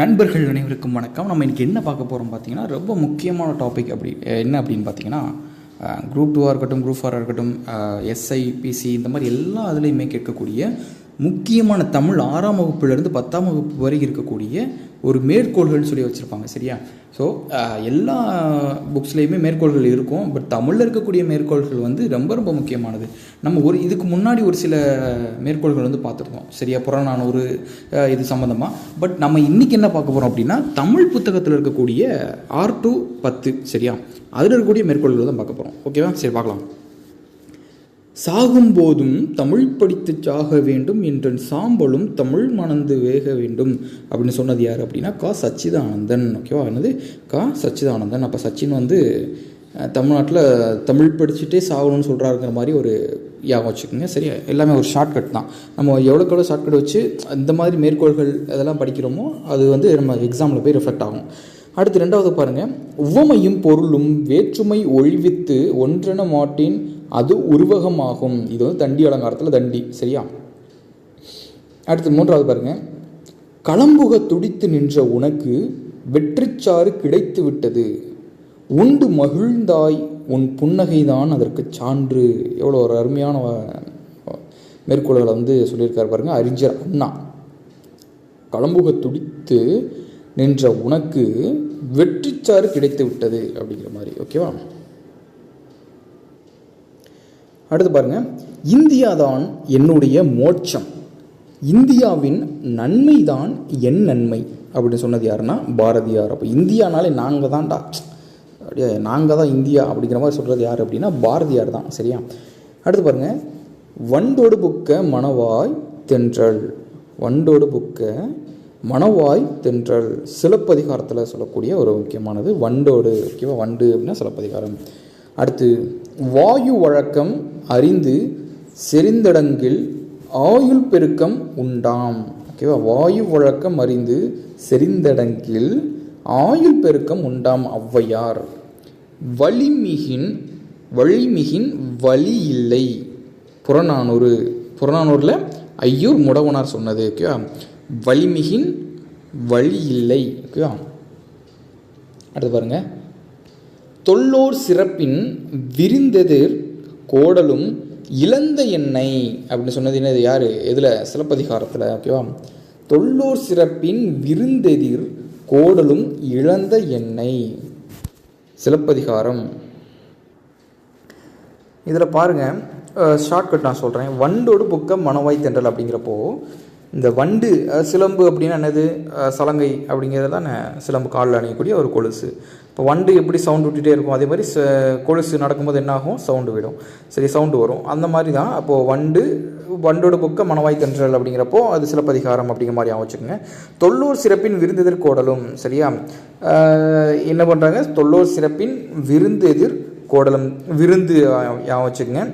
நண்பர்கள் அனைவருக்கும் வணக்கம். நம்ம இன்றைக்கி என்ன பார்க்க போகிறோம் பார்த்தீங்கன்னா ரொம்ப முக்கியமான டாபிக் அப்படி என்ன அப்படின்னு பார்த்தீங்கன்னா குரூப் டூவாக இருக்கட்டும் குரூப் ஃபோராக இருக்கட்டும் எஸ்ஐபிசி இந்த மாதிரி எல்லா இதுலேயுமே கேட்கக்கூடிய முக்கியமான தமிழ் ஆறாம் வகுப்புலேருந்து பத்தாம் வகுப்பு வரை இருக்கக்கூடிய ஒரு மேற்கோள்கள்னு சொல்லி வச்சுருப்பாங்க சரியா? ஸோ எல்லா புக்ஸ்லேயுமே மேற்கோள்கள் இருக்கும் பட் தமிழில் இருக்கக்கூடிய மேற்கோள்கள் வந்து ரொம்ப ரொம்ப முக்கியமானது. நம்ம ஒரு இதுக்கு முன்னாடி ஒரு சில மேற்கோள்கள் வந்து பார்த்துருக்கோம் சரியா? புறநானூறு ஒரு இது சம்மந்தமாக பட் நம்ம இன்றைக்கி என்ன பார்க்க போகிறோம் அப்படின்னா தமிழ் புத்தகத்தில் இருக்கக்கூடிய ஆர் டு பத்து சரியா? அதில் இருக்கக்கூடிய மேற்கோள்கள் தான் பார்க்க போகிறோம் ஓகேவா சரி பார்க்கலாம். சாகும்போதும் தமிழ் படித்து சாக வேண்டும் என்ற சாம்பலும் தமிழ் மணந்து வேக வேண்டும். அப்படின்னு சொன்னது யார் அப்படின்னா கா. சச்சிதானந்தன். ஓகேவா என்னது? கா. சச்சிதானந்தன். அப்போ சச்சின் வந்து தமிழ்நாட்டில் தமிழ் படிச்சுட்டே சாகணும்னு சொல்கிறாருங்கிற மாதிரி ஒரு ஞாபகம் வச்சுக்கோங்க. சரி எல்லாமே ஒரு ஷார்ட்கட் தான். நம்ம எவ்வளோக்கு எவ்வளோ ஷார்ட்கட் வச்சு இந்த மாதிரி மேற்கோள்கள் அதெல்லாம் படிக்கிறோமோ அது வந்து நம்ம எக்ஸாமில் போய் ரிஃப்ளெக்ட் ஆகும். அடுத்து ரெண்டாவது பாருங்கள் உவமையும் பொருளும் வேற்றுமை ஒழிவித்து ஒன்றென மாட்டின் அது உருவகமாகும். இது வந்து தண்டி அலங்காரத்தில் தண்டி சரியா? அடுத்து மூன்றாவது பாருங்க. களம்புக துடித்து நின்ற உனக்கு வெற்றிச்சாறு கிடைத்து விட்டது. உண்டு மகிழ்ந்தாய் உன் புன்னகைதான் அதற்கு சான்று. எவ்வளோ ஒரு அருமையான மேற்கோள்களை வந்து சொல்லியிருக்காரு பாருங்க அறிஞர் அண்ணா. களம்புக துடித்து நின்ற உனக்கு வெற்றிச்சாறு கிடைத்து விட்டது அப்படிங்கிற மாதிரி ஓகேவா? அடுத்து பாருங்கள் இந்தியா தான் என்னுடைய மோட்சம். இந்தியாவின் நன்மை தான் என் நன்மை. அப்படின்னு சொன்னது யாருன்னா பாரதியார். அப்போ இந்தியானாலே நாங்கள் தான்டா. அப்படியே நாங்கள் தான் இந்தியா அப்படிங்கிற மாதிரி சொல்கிறது யார் அப்படின்னா பாரதியார் தான். சரியா? அடுத்து பாருங்கள் வண்டோடு புக்க மணவாய் தென்றல். வண்டோடு புக்க மணவாய் தென்றல். சிலப்பதிகாரத்தில் சொல்லக்கூடிய ஒரு முக்கியமானது வண்டோடு. ஓகேவா? வண்டு அப்படின்னா சிலப்பதிகாரம். அடுத்து வாயு வழக்கம் அறிந்து செறிந்தடங்கில் ஆயுள் பெருக்கம் உண்டாம். ஓகேவா வாயு வழக்கம் அறிந்து செறிந்தடங்கில் ஆயுள் பெருக்கம் உண்டாம் ஔவையார். வலிமிகின் வழிமிகின் வழி இல்லை புறநானூறு புறநானூரில் ஐயூர் முடவனார் சொன்னது. ஓகேவா வலிமிகின் வழி இல்லை ஓகேவா அடுத்து பாருங்கள் தொல்லோர் சிறப்பின் விரிந்தெதிர் கோடலும் இழந்த எண்ணெய் அப்படின்னு சொன்னது என்னது யார்? எதில்? சிலப்பதிகாரத்தில் ஓகேவா தொல்லோர் சிறப்பின் விருந்தெதிர் கோடலும் இழந்த எண்ணெய் சிலப்பதிகாரம். இதில் பாருங்கள் ஷார்ட்கட் நான் சொல்கிறேன் வண்டோடு புக்க மணவாய் தென்றல் அப்படிங்கிறப்போ இந்த வண்டு சிலம்பு அப்படின்னா என்னது? சலங்கை அப்படிங்கிறது தான் சிலம்பு காலில் அணியக்கூடிய ஒரு கொலுசு. இப்போ வண்டு எப்படி சவுண்டு விட்டுட்டே இருக்கும் அதே மாதிரி ச- கொலுசு நடக்கும்போது என்னாகும் சவுண்டு விடும். சரி சவுண்டு வரும். அந்த மாதிரி தான் அப்போது வண்டு வண்டோட புக்க மணவாய் தென்றல் அப்படிங்கிறப்போ அது சிலப்பதிகாரம் அப்படிங்கிற மாதிரி ஞாபகம் வச்சுக்கோங்க. தொல்லூர் சிறப்பின் விருந்தெதிர் கோடலும் சரியா? என்ன பண்ணுறாங்க தொல்லூர் சிறப்பின் விருந்தெதிர் கோடலும் விருந்து அஹ், வச்சுக்கோங்க.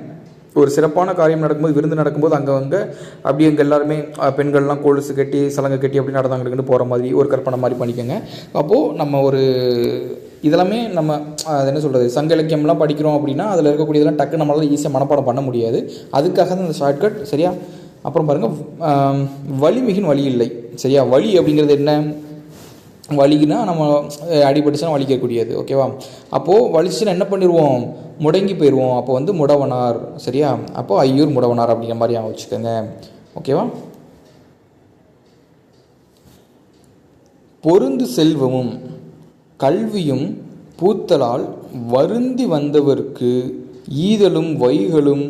ஒரு சிறப்பான காரியம் நடக்கும்போது விருந்து நடக்கும்போது அங்கே அங்கே அப்படியே அங்கே எல்லாருமே பெண்கள்லாம் கொலுசு கட்டி சலங்கை கட்டி அப்படி நடந்தாங்கிட்டு போகிற மாதிரி ஒரு கற்பனை மாதிரி பண்ணிக்கோங்க. அப்போது நம்ம ஒரு இதெல்லாமே நம்ம அது என்ன சொல்கிறது சங்க இலக்கியம்லாம் படிக்கிறோம் அப்படின்னா அதில் இருக்கக்கூடியதெல்லாம் டக்கு நம்மளால் ஈஸியாக மனப்பாடம் பண்ண முடியாது. அதுக்காக தான் இந்த ஷார்ட்கட் சரியா? அப்புறம் பாருங்கள் வலிமிகின் வழி இல்லை சரியா? வழி அப்படிங்கிறது என்ன? வலிக்குனா நம்ம அடிபட்டுச்சுன்னா வலிக்கக்கூடியது ஓகேவா அப்போது வலிச்சுன்னா என்ன பண்ணிடுவோம் முடங்கி போயிடுவோம் அப்போ வந்து முடவனார் சரியா? அப்போது ஐயூர் முடவனார் அப்படிங்கிற மாதிரி ஞாபகம் வச்சுக்கோங்க. ஓகேவா பொருந்து செல்வமும் கல்வியும் பூத்தலால் வருந்தி வந்தவர்க்கு ஈதலும் வைகளும்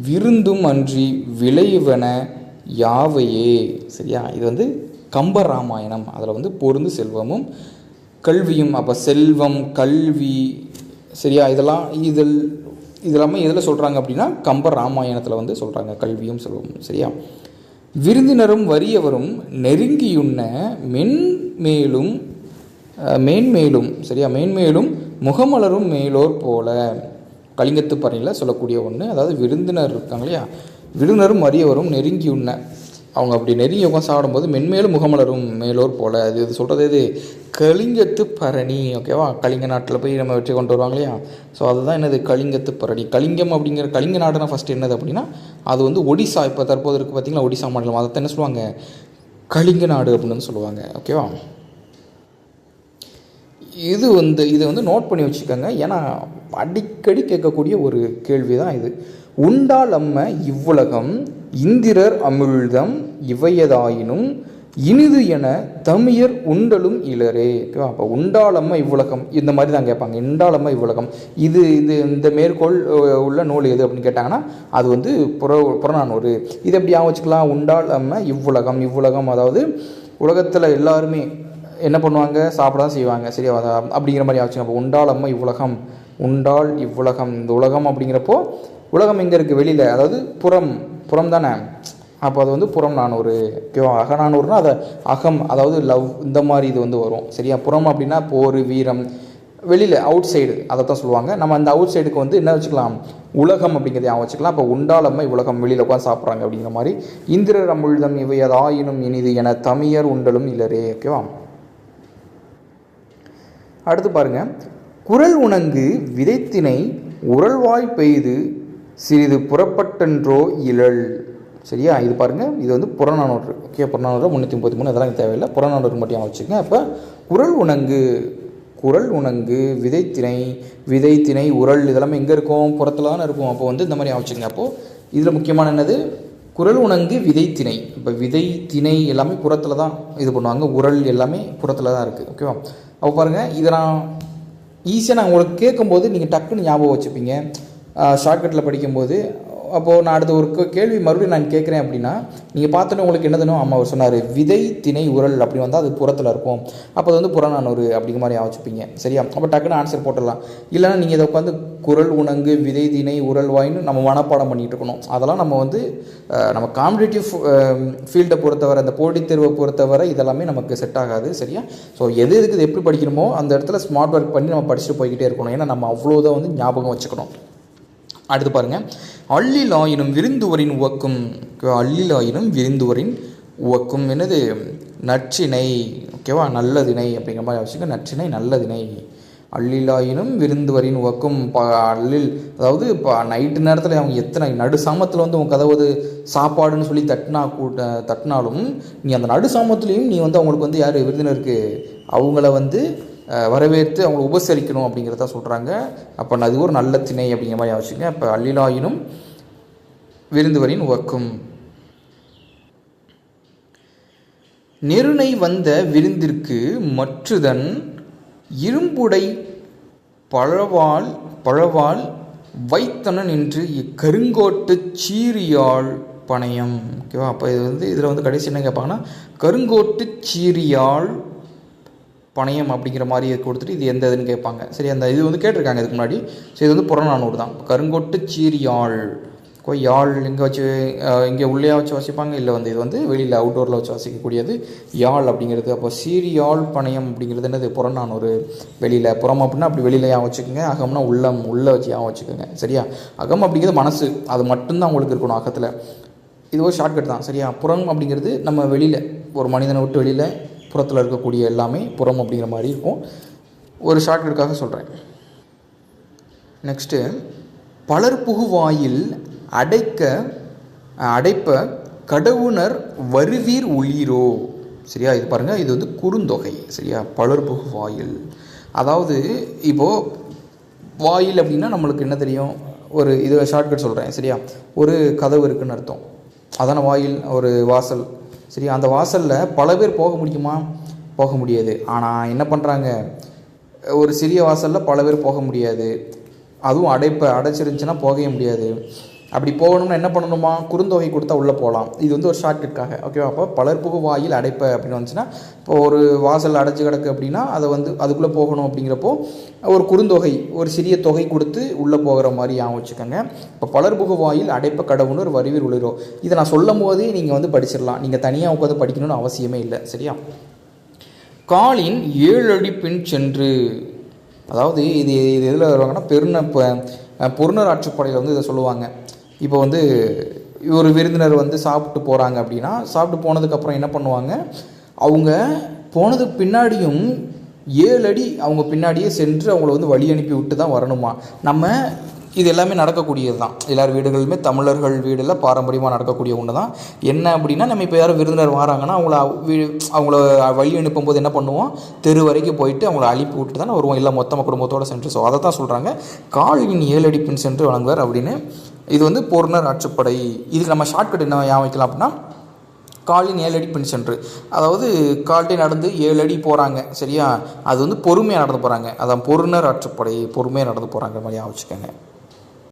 விருந்தும் அன்றி விளைவன யாவையே? சரியா? இது வந்து கம்ப ராமாயணம். அதில் வந்து பொருந்து செல்வமும் கல்வியும் அப்போ செல்வம் கல்வி சரியா? இதெல்லாம் இதில் இதெல்லாமே எதில் சொல்கிறாங்க அப்படின்னா கம்ப ராமாயணத்தில் வந்து சொல்கிறாங்க கல்வியும் செல்வமும் சரியா? விருந்தினரும் வறியவரும் நெருங்கியுண்ண மென்மேலும் மேன்மேலும் சரியா? மேன்மேலும் முகமலரும் மேலோர் போல. கலிங்கத்து பறையில் சொல்லக்கூடிய ஒன்று அதாவது விருந்தினர் இருக்காங்க இல்லையா? விருந்தினரும் வறியவரும் நெருங்கியுண்ண. அவங்க அப்படி நெருங்கி உட்காந்து சாப்பிடும்போது மென்மேலும் முகமலரும் மேலோர் போல். அது இது சொல்கிறது இது கலிங்கத்து பரணி ஓகேவா கலிங்க நாட்டில் போய் நம்ம வெற்றி கொண்டு வருவாங்க இல்லையா ஸோ அதுதான் என்னது? கலிங்கத்து பரணி. கலிங்கம் அப்படிங்கிற கலிங்க நாடுனா ஃபஸ்ட்டு என்னது அப்படின்னா அது வந்து ஒடிசா இப்போ தற்போது இருக்குது பார்த்தீங்களா ஒடிசா மாநிலம். அதை என்ன சொல்லுவாங்க? கலிங்க நாடு அப்படின்னு சொல்லுவாங்க ஓகேவா இது வந்து இதை வந்து நோட் பண்ணி வச்சுக்கோங்க. ஏன்னா அடிக்கடி கேட்கக்கூடிய ஒரு கேள்வி தான் இது. உண்டால் அம்ம இவ்வுலகம் இந்திரர் அமிழ்தம் இவையதாயினும் இனிது என தமியர் உண்டலும் இளரே ஓகேவா அப்போ உண்டாளம்ம இவ்வுலகம். இந்த மாதிரி தான் கேட்பாங்க. உண்டாளம்ம இவ்வுலகம். இது இது இந்த மேற்கோள் உள்ள நூல் எது அப்படின்னு கேட்டாங்கன்னா அது வந்து புற புறநானூறு. இது எப்படி ஞாபகம் வச்சுக்கலாம்? உண்டாள் இவ்வுலகம். இவ்வுலகம் அதாவது உலகத்தில் எல்லாருமே என்ன பண்ணுவாங்க? சாப்பிட தான் செய்வாங்க. சரியா? அப்படிங்கிற மாதிரி ஆச்சுங்க அப்போ உண்டாள் இவ்வுலகம். உண்டாள் இவ்வுலகம். இந்த உலகம் அப்படிங்கிறப்போ உலகம் எங்கே இருக்குது வெளியில்? அதாவது புறம் புறம் தானே? அப்போ அது வந்து புறம் நானூறு. ஓகேவா அகநானூறுனா அதை அகம் அதாவது லவ் இந்த மாதிரி இது வந்து வரும். சரியா? புறம் அப்படின்னா போர் வீரம். வெளியில் அவுட் சைடு அதை தான் சொல்லுவாங்க. நம்ம அந்த அவுட் சைடுக்கு வந்து என்ன வச்சுக்கலாம்? உலகம் அப்படிங்கிறத ஞாபகம் வச்சுக்கலாம். அப்போ உண்டாளம்மை உலகம் வெளியில் உட்காந்து சாப்பிட்றாங்க அப்படிங்கிற மாதிரி. இந்திரர் அமுழ்தம் இவை அதாயினும் இனிது என தமியர் உண்டலும் இல்லரே ஓகேவா? அடுத்து பாருங்கள் குரல் உணங்கு விதைத்தினை உரல்வாய் பெய்து சிறிது புறப்பட்டன்றோ இழல். சரியா? இது பாருங்க. இது வந்து புறநானூறு. ஓகே புறநானூறு முந்நூற்றி முப்பத்தி மூணு. அதெல்லாம் தேவையில்லை. புறநானூறு மட்டும் ஞாபகம் வச்சுக்கோங்க. அப்போ குரல் உணங்கு. குரல் உணங்கு விதைத்திணை விதைத்திணை உரல் இதெல்லாமே எங்கே இருக்கும்? புறத்தில் தானே இருக்கும். அப்போ வந்து இந்த மாதிரி ஞாபகம் வச்சுக்கோங்க. அப்போது இதில் முக்கியமான என்னது? குரல் உணங்கு விதைத்திணை. இப்போ விதை திணை எல்லாமே புறத்தில் தான் இது பண்ணுவாங்க. உரல் எல்லாமே புறத்தில் தான் இருக்குது ஓகேவா அப்போ பாருங்கள் இதை நான் ஈஸியாக நான் உங்களுக்கு கேட்கும்போது நீங்கள் டக்குன்னு ஞாபகம் வச்சுப்பீங்க. ஷார்ட்கட்டில் படிக்கும்போது அப்போது நான் அடுத்த ஒரு கேள்வி மறுபடியும் நான் கேட்குறேன் அப்படின்னா நீங்கள் பார்த்தோன்னே உங்களுக்கு என்னதுனோ அம்மா அவர் சொன்னார் விதை திணை உரல் அப்படி வந்தால் அது புறத்தில் இருக்கும். அப்போ அது வந்து புறநானூறு அப்படிங்கிற மாதிரி வச்சுப்பீங்க சரியா? அப்போ டக்குன்னு ஆன்சர் போட்டுடலாம். இல்லைன்னா நீங்கள் இதை உட்காந்து குரல் உணங்கு விதை திணை உரல் வாயின்னு நம்ம மனப்பாடம் பண்ணிகிட்டு இருக்கணும். அதெல்லாம் நம்ம வந்து நம்ம காம்படிட்டிவ் ஃபீல்டை பொறுத்தவரை அந்த போட்டித் தேர்வை பொறுத்தவரை இதெல்லாமே நமக்கு செட் ஆகாது. சரியா? ஸோ எது எதுக்கு இது எப்படி படிக்கணுமோ அந்த இடத்துல ஸ்மார்ட் ஒர்க் பண்ணி நம்ம படிச்சுட்டு போய்கிட்டே இருக்கணும். ஏன்னா நம்ம அவ்வளோதான் வந்து ஞாபகம் வச்சுக்கணும். அடுத்து பாருங்கள் அள்ளிலாயினும் விருந்துவரின் உவக்கும் அள்ளிலாயினும் விருந்துவரின் உவக்கும் என்னது? நற்றினை ஓகேவா நல்லதினை அப்படிங்கிற மாதிரி வச்சுக்க. நற்றினை நல்லதினை. அள்ளிலாயினும் விருந்துவரின் உவக்கும் ப அள்ளில் அதாவது இப்போ நைட்டு நேரத்தில் அவங்க எத்தனை நடு சாமத்தில் வந்து உங்க கதவுது சாப்பாடுன்னு சொல்லி தட்டினா கூட்ட தட்டினாலும் நீ அந்த நடு சாமத்துலேயும் நீ வந்து அவங்களுக்கு வந்து யார் விருந்தினருக்கு அவங்கள வந்து வரவேற்று அவங்களை உபசரிக்கணும் அப்படிங்கிறத சொல்கிறாங்க அப்போ அது ஒரு நல்ல திணை அப்படிங்கிற மாதிரி வச்சுங்க அப்போ அள்ளிலாயினும் விருந்துவரின் உவக்கும். நெருணை வந்த விருந்திற்கு மற்றுதன் இரும்புடை பழவாள் பழவாள் வைத்தனன் என்று இக்கருங்கோட்டு சீரியாள் பணயம். ஓகேவா? அப்போ இது வந்து இதில் வந்து கடைசி என்ன கேட்பாங்கன்னா கருங்கோட்டு சீரியாள் பணையம் அப்படிங்கிற மாதிரி கொடுத்துட்டு இது எந்த இதுன்னு கேட்பாங்க. சரி அந்த இது வந்து கேட்டிருக்காங்க இதுக்கு முன்னாடி. ஸோ இது வந்து புறநானூறு தான். கருங்கோட்டு சீரியாழ் கோ யாழ் இங்கே வச்சு இங்கே உள்ளே வச்சு வாசிப்பாங்க? இல்லை வந்து இது வந்து வெளியில் அவுட்டோரில் வச்சு வாசிக்கக்கூடியது யாழ் அப்படிங்கிறது. அப்போ சீரியாழ் பணையம் அப்படிங்கிறது என்னது? புறநானூறு. வெளியில் புறம் அப்படின்னா அப்படி வெளியில் ஏன் வச்சுக்கோங்க? அகம்னா உள்ளம் உள்ளே வச்சு ஞாபகம் வச்சுக்கோங்க? சரியா? அகம் அப்படிங்கிறது மனசு. அது மட்டும்தான் உங்களுக்கு இருக்கணும் அகத்தில். இது ஒரு ஷார்ட்கட் தான். சரியா? புறம் அப்படிங்கிறது நம்ம வெளியில் ஒரு மனிதனை விட்டு வெளியில் புறத்தில் இருக்கக்கூடிய எல்லாமே புறம் அப்படிங்கிற மாதிரி இருக்கும். ஒரு ஷார்ட்கட்டுக்காக சொல்கிறேன் நெக்ஸ்ட்டு பலர் புகுவாயில் அடைக்க அடைப்ப கடவுணர் வருவீர் உயிரோ சரியா? இது பாருங்கள் இது வந்து குறுந்தொகை. சரியா? பலர் புகுவாயில். அதாவது இப்போது வாயில் அப்படின்னா நம்மளுக்கு என்ன தெரியும்? ஒரு இது ஷார்ட்கட் சொல்கிறேன் சரியா? ஒரு கதவு இருக்குன்னு அர்த்தம். அதான வாயில்? ஒரு வாசல். சரி அந்த வாசலில் பல பேர் போக முடியுமா? போக முடியாது. ஆனால் என்ன பண்ணுறாங்க ஒரு சிறிய வாசலில் பல பேர் போக முடியாது. அதுவும் அடைப்ப அடைச்சிருந்துச்சுன்னா போகவே முடியாது. அப்படி போகணும்னா என்ன பண்ணணுமா? குறுந்தொகை கொடுத்தா உள்ளே போகலாம் இது வந்து ஒரு ஷார்ட்கட்காக ஓகேவா அப்போ பலர் புகு வாயில் அடைப்ப அப்படின்னு வந்துச்சுன்னா இப்போ ஒரு வாசல் அடைச்சு கிடக்கு அப்படின்னா அதை வந்து அதுக்குள்ளே போகணும் அப்படிங்கிறப்போ ஒரு குறுந்தொகை ஒரு சிறிய தொகை கொடுத்து உள்ளே போகிற மாதிரி ஞாபகம் வச்சுக்கோங்க. இப்போ பலர் புகு வாயில் அடைப்ப கடவுன்னு ஒரு வரிவில் உளிரும் இதை நான் சொல்லும் போதே நீங்கள் வந்து படிச்சிடலாம். நீங்கள் தனியாக உட்காந்து படிக்கணும்னு அவசியமே இல்லை. சரியா? காலின் ஏழு அடி பின் சென்று. அதாவது இது இது எதில் வருவாங்கன்னா பெருந பொருணராட்சி பொருணர் வந்து இதை சொல்லுவாங்க. இப்போ வந்து ஒரு விருந்தினர் வந்து சாப்பிட்டு போகிறாங்க அப்படின்னா சாப்பிட்டு போனதுக்கப்புறம் என்ன பண்ணுவாங்க? அவங்க போனதுக்கு பின்னாடியும் ஏழு அடி அவங்க பின்னாடியே சென்று அவங்கள வந்து வழி அனுப்பி விட்டு தான் வரணுமா? நம்ம இது எல்லாமே நடக்கக்கூடியது தான். எல்லார் வீடுகளுமே தமிழர்கள் வீடில் பாரம்பரியமாக நடக்கக்கூடிய ஒன்று தான். என்ன அப்படின்னா நம்ம இப்போ யாரும் விருந்தினர் வராங்கன்னா அவங்கள வீ அவங்கள வழி அனுப்பும்போது என்ன பண்ணுவோம்? தெரு வரைக்கும் போயிட்டு அவங்கள அழிப்பு விட்டு தானே வருவோம். இல்லை மொத்தமாக குடும்பத்தோடு சென்று. ஸோ அதை தான் சொல்கிறாங்க காலின் ஏழடி பின் சென்று வழங்குவார் அப்படின்னு இது வந்து போர்னர் ஆட்சிப்படை. இதுக்கு நம்ம ஷார்ட்கட் என்ன ஏன் வைக்கலாம் அப்படின்னா காலின் ஏழு அடி பின் சென்று. அதாவது கால்ட்டே நடந்து ஏழு அடி போகிறாங்க சரியா? அது வந்து பொறுமையாக நடந்து போகிறாங்க அதான் பொருணர் ஆற்றுப்படை பொறுமையாக நடந்து போகிறாங்க மாதிரி ஞாபகம் வச்சுக்கோங்க.